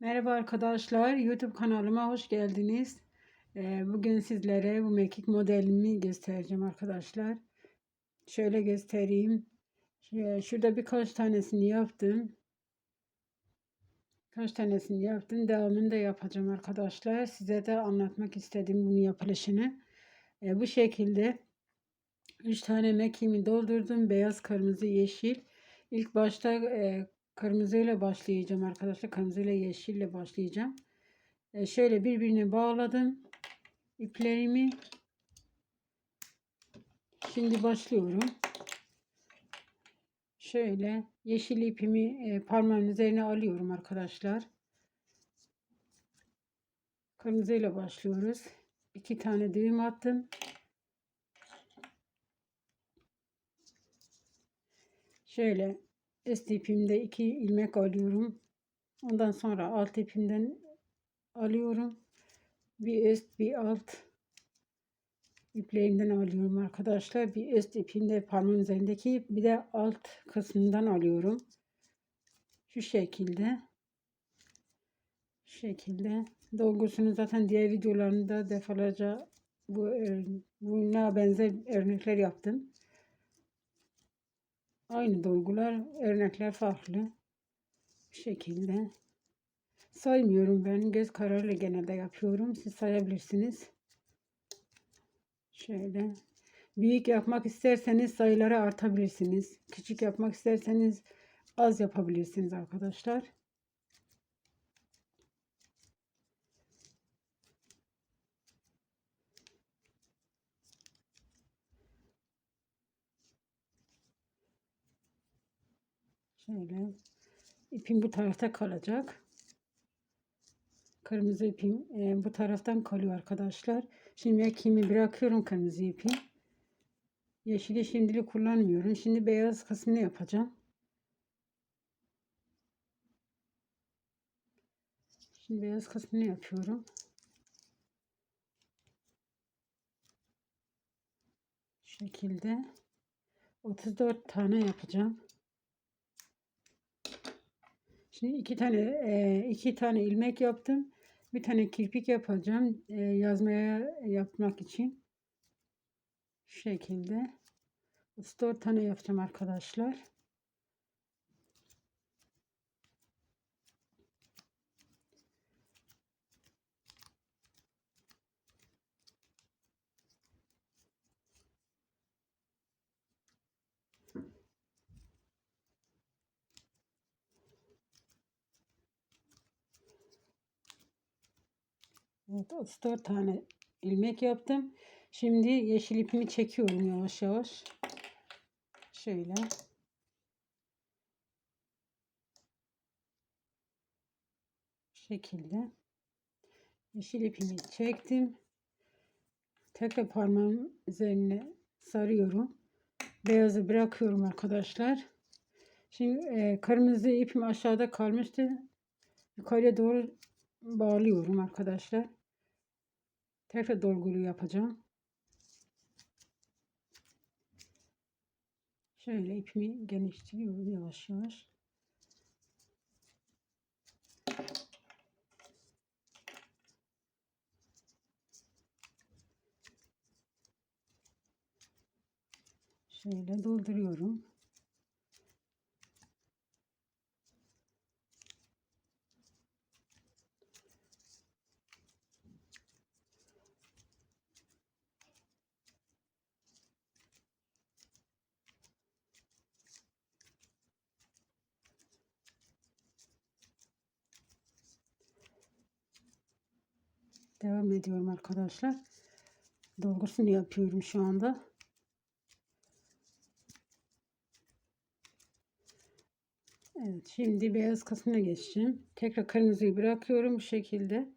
Merhaba arkadaşlar, YouTube kanalıma hoş geldiniz. Ee, Bugün sizlere bu mekik modelimi göstereceğim arkadaşlar. Şöyle göstereyim. Şurada birkaç tanesini yaptım. Kaç tanesini yaptım. Devamını da yapacağım arkadaşlar. Size de anlatmak istedim bunun yapılışını. Ee, Bu şekilde 3 tane mekiğimi doldurdum. Beyaz, kırmızı, yeşil. İlk başta e, kırmızıyla başlayacağım arkadaşlar. Kırmızıyla yeşille başlayacağım. E, şöyle birbirine bağladım iplerimi. Şimdi başlıyorum. Şöyle yeşil ipimi e, parmağımın üzerine alıyorum arkadaşlar. Kırmızıyla başlıyoruz. İki tane düğüm attım. Şöyle üst ipimde iki ilmek alıyorum. Ondan sonra alt ipimden alıyorum. Bir üst bir alt iplerinden alıyorum arkadaşlar. Bir üst ipinde parmağın üzerindeki bir de alt kısmından alıyorum. Şu şekilde. Şu şekilde. Dolgusunu zaten diğer videolarımda defalarca bu buna benzer örnekler yaptım. Aynı dolgular, örnekler farklı. Şekilde. Saymıyorum ben. Göz kararıyla genelde yapıyorum. Siz sayabilirsiniz. Şöyle. Büyük yapmak isterseniz sayıları artabilirsiniz. Küçük yapmak isterseniz az yapabilirsiniz arkadaşlar. Şöyle. ipim bu tarafta kalacak. Kırmızı ipim e, bu taraftan kalıyor arkadaşlar. Şimdi ekimi bırakıyorum kırmızı ipi. Yeşili şimdilik kullanmıyorum. Şimdi beyaz kısmını yapacağım. Şimdi beyaz kısmını yapıyorum. Şekilde 34 tane yapacağım. Şimdi iki tane e, iki tane ilmek yaptım. Bir tane kirpik yapacağım e, yazmaya yapmak için. Şu şekilde 34 tane yapacağım arkadaşlar. Evet 34 tane ilmek yaptım. Şimdi yeşil ipimi çekiyorum yavaş yavaş. Şöyle. şekilde. Yeşil ipimi çektim. Tekrar parmağım üzerine sarıyorum. Beyazı bırakıyorum arkadaşlar. Şimdi e, kırmızı ipim aşağıda kalmıştı. Yukarıya doğru bağlıyorum arkadaşlar. Tekrar dolgulu yapacağım. Şöyle ipimi genişliyorum yavaş yavaş. Şöyle dolduruyorum. Devam ediyorum arkadaşlar. Dolgusunu yapıyorum şu anda. Evet şimdi beyaz kısmına geçeceğim. Tekrar kırmızıyı bırakıyorum bu şekilde.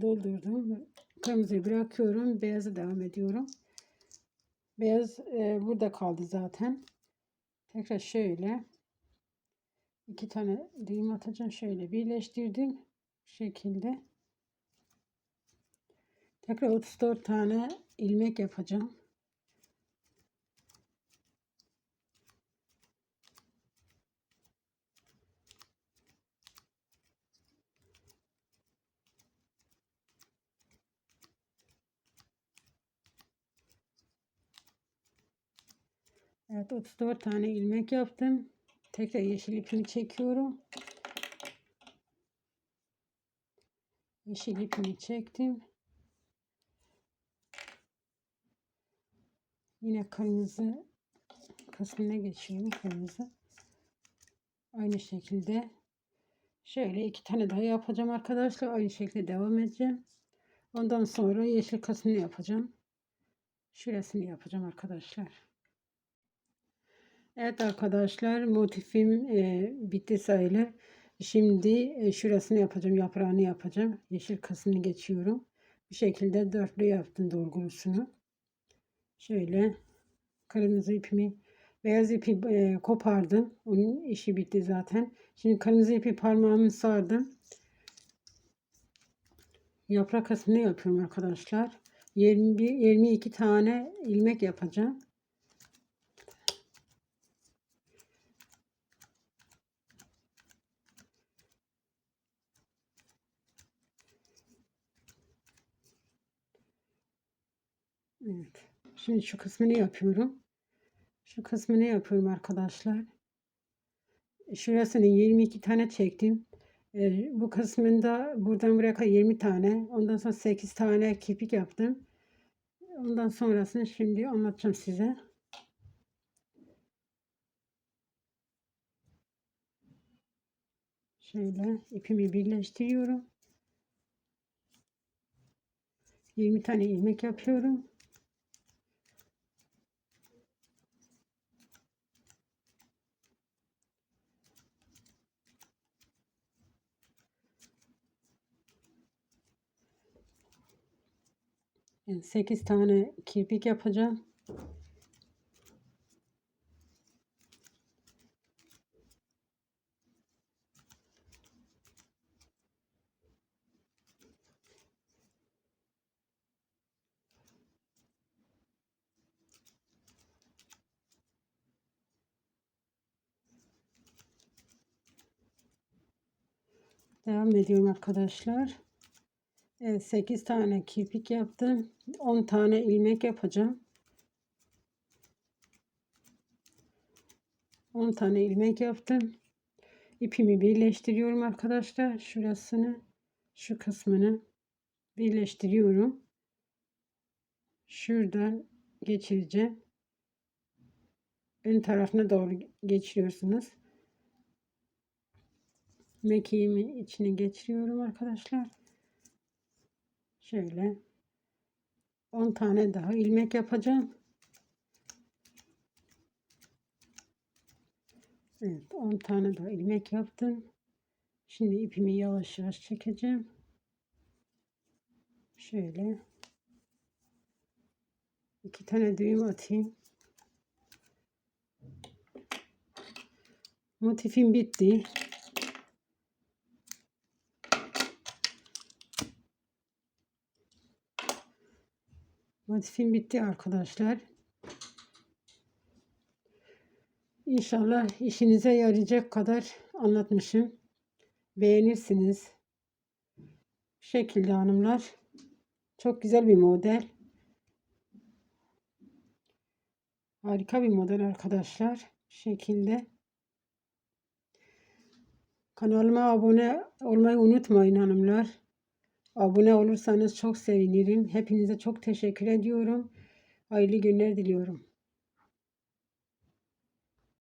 Doldurdum. Kırmızıyı bırakıyorum. Beyazı devam ediyorum. Beyaz e, burada kaldı zaten. Tekrar şöyle iki tane düğüm atacağım. Şöyle birleştirdim. Bu şekilde. Tekrar 34 tane ilmek yapacağım. Evet 34 tane ilmek yaptım. Tekrar yeşil ipimi çekiyorum. Yeşil ipimi çektim. Yine kırmızı kısmına geçiyorum. Kırmızı. Aynı şekilde şöyle iki tane daha yapacağım arkadaşlar. Aynı şekilde devam edeceğim. Ondan sonra yeşil kısmını yapacağım. Şurasını yapacağım arkadaşlar. Evet arkadaşlar motifim e, bitti sayılır. Şimdi e, şurasını yapacağım. Yaprağını yapacağım. Yeşil kısmını geçiyorum. Bu şekilde dörtlü yaptım dolgusunu. Şöyle kırmızı ipimi beyaz ipi e, kopardım. Onun işi bitti zaten. Şimdi kırmızı ipi parmağımı sardım. Yaprak kısmını yapıyorum arkadaşlar. 21 22 tane ilmek yapacağım. Evet. Şimdi şu kısmını yapıyorum. Şu kısmını yapıyorum arkadaşlar. Şurasını 22 tane çektim. Ee, bu kısmında buradan buraya kadar 20 tane. Ondan sonra 8 tane kirpik yaptım. Ondan sonrasını şimdi anlatacağım size. Şöyle ipimi birleştiriyorum. 20 tane ilmek yapıyorum. Yani 8 tane kirpik yapacağım. Devam ediyorum arkadaşlar. Evet 8 tane kirpik yaptım. 10 tane ilmek yapacağım. 10 tane ilmek yaptım. İpimi birleştiriyorum arkadaşlar. Şurasını, şu kısmını birleştiriyorum. Şuradan geçireceğim. Ön tarafına doğru geçiriyorsunuz. Mekiğimi içine geçiriyorum arkadaşlar. Şöyle 10 tane daha ilmek yapacağım. Evet 10 tane daha ilmek yaptım. Şimdi ipimi yavaş yavaş çekeceğim. Şöyle iki tane düğüm atayım. Motifim bitti. Motifim bitti arkadaşlar. İnşallah işinize yarayacak kadar anlatmışım. Beğenirsiniz. Bu şekilde hanımlar. Çok güzel bir model. Harika bir model arkadaşlar. Bu şekilde. Kanalıma abone olmayı unutmayın hanımlar. Abone olursanız çok sevinirim. Hepinize çok teşekkür ediyorum. Hayırlı günler diliyorum.